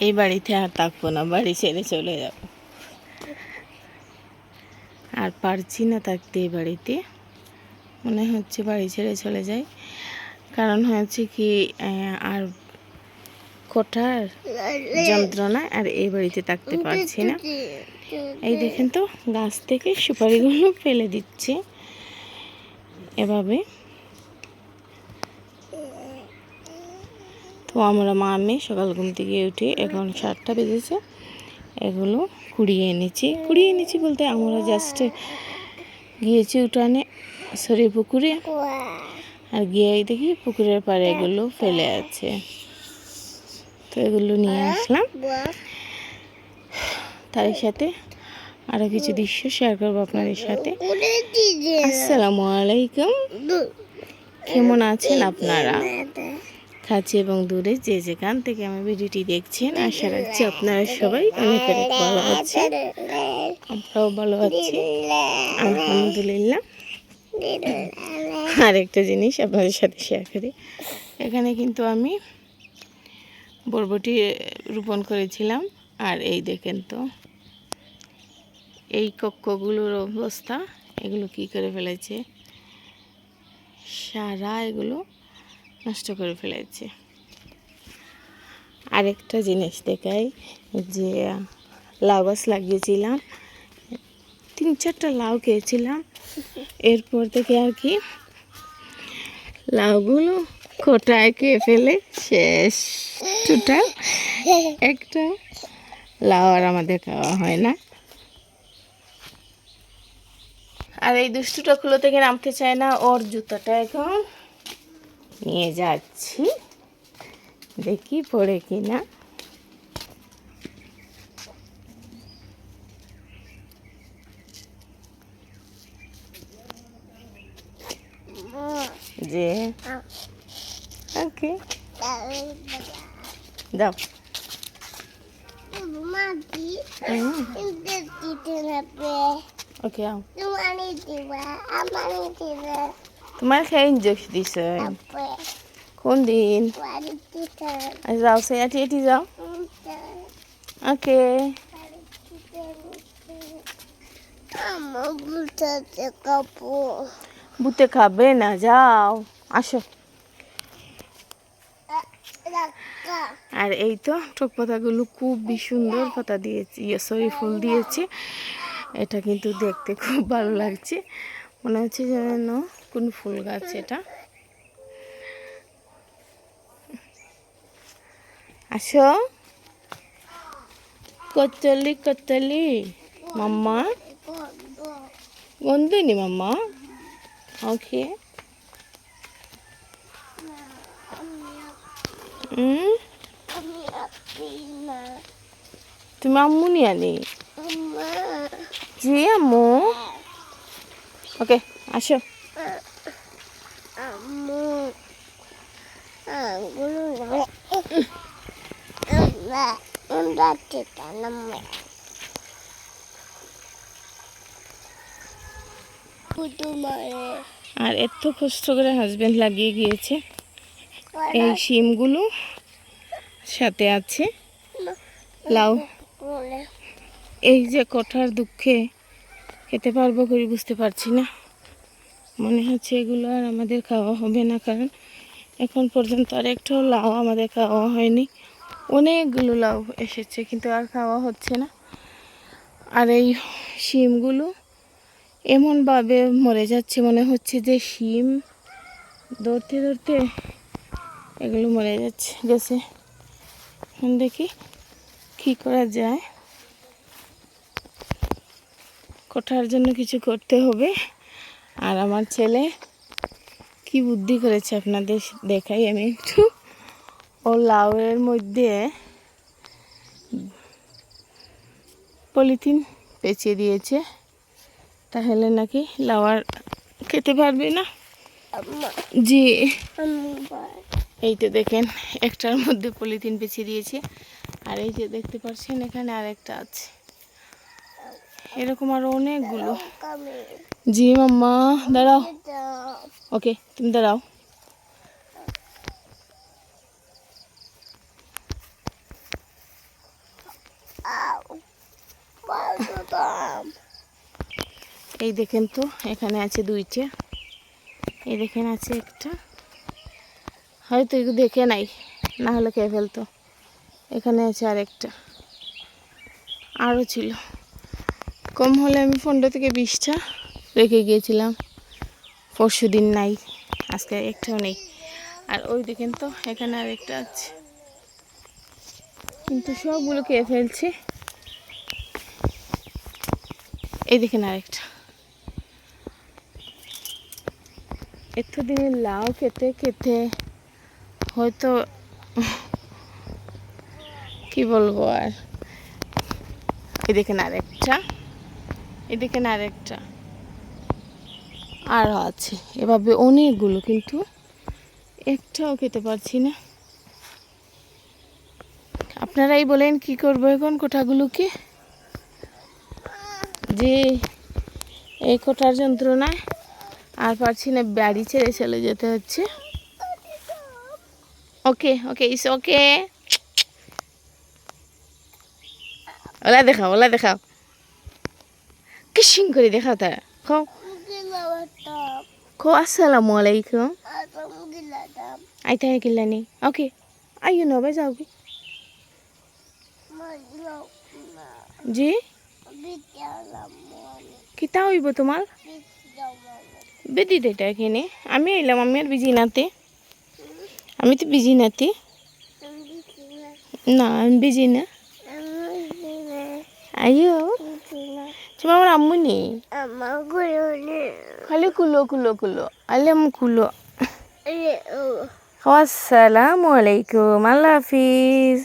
এই বাড়িতে আর থাকব না, বাড়ি ছেড়ে চলে যাব। আর পারছি না থাকতে এই বাড়িতে। মনে হচ্ছে বাড়ি ছেড়ে চলে যাই। কারণ হয়েছে কি আর কোঠার যন্ত্রণা আর এই বাড়িতে থাকতে পারছি না। এই দেখেন তো, গাছ থেকে সুপারিগুলো ফেলে দিচ্ছে। এভাবে তো আমরা মা, আমি সকাল ঘুম থেকে উঠে এখন সাতটা বেজেছে। এগুলো কুড়িয়ে এনেছি। কুড়িয়ে এনেছি বলতে আমরা জাস্ট গিয়েছি উঠানে, সরি পুকুরে। আর গিয়ে দেখি পুকুরের পাড়ে এগুলো ফেলে আছে। তো এগুলো নিয়ে আসলাম। তার সাথে আরও কিছু দৃশ্য শেয়ার করব আপনাদের সাথে। আসসালামু আলাইকুম। কেমন আছেন আপনারা? কাছে এবং দূরে যে যেখান থেকে আমার ভিডিওটি দেখছেন আশা রাখছি আপনারা সবাই অনেক অনেক ভালো আছেন। আমরাও ভালো আছি। আলহামদুলিল্লাহ। আর একটা জিনিস আপনাদের সাথে শেয়ার করি। এখানে কিন্তু আমি বরবটি রোপণ করেছিলাম। আর এই দেখেন তো এই কক্ষগুলোর অবস্থা। এগুলো কি করে ফেলেছে? সারা এগুলো নষ্ট করে ফেলেছে। আরেকটা জিনিস দেখাই, যে লাউ গাছ লাগিয়েছিলাম, তিন চারটা লাউ খেয়েছিলাম। এরপর থেকে আর কি, লাউগুলো খোটায় খেয়ে ফেলে শেষ। টোটাল একটা লাউ আর আমাদের খাওয়া হয় না। আর এই দুষ্টুটা খুলো থেকে নামতে চায় না, ওর জুতাটা এখন নিয়ে যাচ্ছি। দেখি পড়ে কিনা। যে ওকে। দাও। ওকে আও। তোমার। খেয়ে ইঞ্জেকশন দিছে কোন দিন যাও সে এটি এটি যাও ওকে বুতে খাবে না যাও আসো আর এই তো টক পাতাগুলো খুবই সুন্দর পাতা দিয়েছি ইয়ে সরি ফুল দিয়েছে এটা কিন্তু দেখতে খুব ভালো লাগছে মনে হচ্ছে যেন কোন ফুল গাছ এটা। আসো। কচলি কচলি মাম্মা। গন্ধনি মাম্মা। ওকে। তুমি আম্মু নিয়ে আনি। জি আম্মু। ওকে আসো। আর এত কষ্ট করে হাজবেন্ড লাগিয়ে গিয়েছে। এই শিমগুলো সাথে আছে। লাউ এই যে কঠার দুঃখে খেতে পারব করি বুঝতে পারছি না। মনে হচ্ছে এগুলো আর আমাদের খাওয়া হবে না, কারণ এখন পর্যন্ত আর একটাও লাউ আমাদের খাওয়া হয়নি। অনেকগুলো লাউ এসেছে, কিন্তু আর খাওয়া হচ্ছে না। আর এই শিমগুলো এমনভাবে মরে যাচ্ছে, মনে হচ্ছে যে শিম ধরতে ধরতে এগুলো মরে যাচ্ছে, গেছে। এখন দেখি কী করা যায়। কোঠার জন্য কিছু করতে হবে। আর আমার ছেলে কি বুদ্ধি করেছে আপনাদের দেখাই আমি একটু। ও লাউয়ের মধ্যে পলিথিন পেঁচিয়ে দিয়েছে। তাহলে নাকি লাউয়ার খেতে পারবে না? জি। এই তো দেখেন একটার মধ্যে পলিথিন পেঁচিয়ে দিয়েছে। আর এই যে দেখতে পাচ্ছেন এখানে আরেকটা আছে। এরকম আরও অনেকগুলো। জি মাম্মা দাঁড়াও। ওকে তুমি দাঁড়াও। এই দেখেন তো এখানে আছে দুইটা। এই দেখেন আছে একটা। হয়তো একটু দেখে নাই না হলে খেয়ে ফেলতো। এখানে আছে আরেকটা। আরও ছিল। কম হলে আমি পনেরো থেকে বিশটা রেখে গিয়েছিলাম। পরশু দিন নাই, আজকে একটাও নেই। আর ওই দেখেন তো, এখানে আর একটা আছে। কিন্তু সবগুলো খেয়ে ফেলছে। এই দেখেন আরেকটা এতদিনের লাউ খেতে খেতে হয়তো কি বলব আর। এই দেখেন আরেকটা এই দেখেন আরেকটা। আরও আছে। এভাবে অনেকগুলো, কিন্তু একটাও খেতে পারছি না। আপনারাই বলেন কি করব এখন কোঠাগুলোকে? যে এই কোঠার যন্ত্রণায় আর পারছি না, বাড়ি ছেড়ে চলে যেতে হচ্ছে। ওকে ওকে, ইস, ওকে। ওলা দেখাও ওলা দেখাও। কিসিং করে দেখাও তারা খাও খো আসসালামু আলাইকুম। আইতা কিল্লানি। ওকে আইও নবে যাও কি? জি? কিতা হইব তোমার? বেদি দেটা এখানে। আমি এলাম আমি আর বিজি নাতে। আমি তো বিজি নাতে। না, আমি বিজি না। আইও তোমার আমার আম্মু নেই খালি কুলো কুলো কুলো আলে কুলো আসসালামু আলাইকুম আল্লাহ হাফিজ